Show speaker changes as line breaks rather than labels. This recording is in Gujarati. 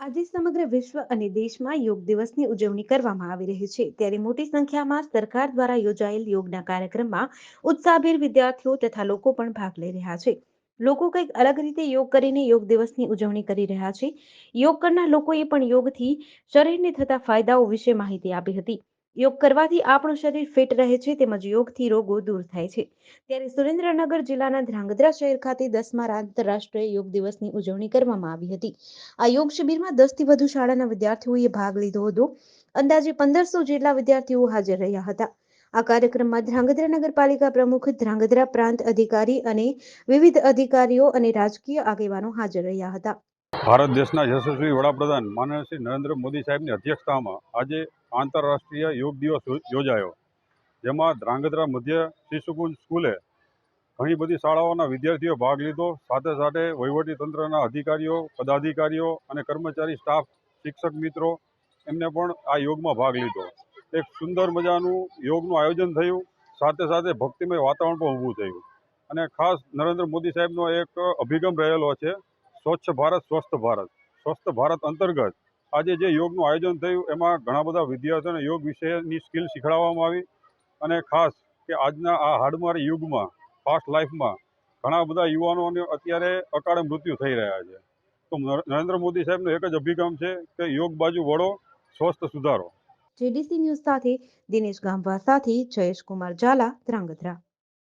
આજે સમગ્ર વિશ્વ અને દેશમાં યોગ દિવસની ઉજવણી કરવામાં આવી રહી છે. ત્યારે મોટી સંખ્યામાં સરકાર દ્વારા યોજાયેલ યોગના કાર્યક્રમમાં ઉત્સાહભેર વિદ્યાર્થીઓ તથા લોકો પણ ભાગ લઈ રહ્યા છે. લોકો કંઈક અલગ રીતે યોગ કરીને યોગ દિવસની ઉજવણી કરી રહ્યા છે. યોગ કરનાર લોકોએ પણ યોગથી શરીરને થતા ફાયદાઓ વિશે માહિતી આપી હતી. યોગ કરવાથી આપણું શરીર ફિટ રહે છે તેમજ યોગથી રોગો દૂર થાય છે. ત્યારે સુરેન્દ્રનગર જિલ્લાના ધ્રાંગધ્રા શહેર ખાતે દસમા આંતરરાષ્ટ્રીય યોગ દિવસની ઉજવણી કરવામાં આવી હતી. આ યોગ શિબિરમાં દસથી વધુ શાળાના વિદ્યાર્થીઓએ ભાગ લીધો હતો. અંદાજે પંદરસો જેટલા વિદ્યાર્થીઓ હાજર રહ્યા હતા. આ કાર્યક્રમમાં ધ્રાંગધ્રા નગરપાલિકા પ્રમુખ, ધ્રાંગધ્રા પ્રાંત અધિકારી અને વિવિધ અધિકારીઓ અને રાજકીય આગેવાનો હાજર રહ્યા હતા.
ભારત દેશના યશસ્વી વડાપ્રધાન માનનીય શ્રી નરેન્દ્ર મોદી સાહેબની અધ્યક્ષતામાં આજે આંતરરાષ્ટ્રીય યોગ દિવસ યોજાયો. જેમાં ધ્રાંગધ્રા મધ્ય શિશુકુંજ સ્કૂલે ઘણી બધી શાળાઓના વિદ્યાર્થીઓ ભાગ લીધો. સાથે સાથે વહીવટી તંત્રના અધિકારીઓ, પદાધિકારીઓ અને કર્મચારી સ્ટાફ, શિક્ષક મિત્રો એમને પણ આ યોગમાં ભાગ લીધો. એક સુંદર મજાનું યોગનું આયોજન થયું. સાથે સાથે ભક્તિમય વાતાવરણ પણ ઊભું થયું. અને ખાસ નરેન્દ્ર મોદી સાહેબનો એક અભિગમ રહેલો છે. સ્વચ્છ ભારત, સ્વસ્થ ભારત. સ્વસ્થ ભારત અંતર્ગત આજે જે યોગનું આયોજન થયું, એમાં ઘણા બધા વિદ્યાર્થીઓને યોગ વિષયની સ્કિલ શીખવાડવામાં આવી અને ખાસ કે આજના આ હાડમારી યુગમાં, ફાસ્ટ લાઈફમાં, ઘણા બધા યુવાનોને અત્યારે અકાળે મૃત્યુ થઈ રહ્યા છે. તો નરેન્દ્ર મોદી સાહેબનો એક જ અભિગમ છે કે યોગ બાજુ વળો, સ્વસ્થ સુધારો.
જેડીસી ન્યૂઝ સાથે દિનેશ ગામવા સાથે જયેશ કુમાર ઝાલા, ધ્રાંગધ્રા.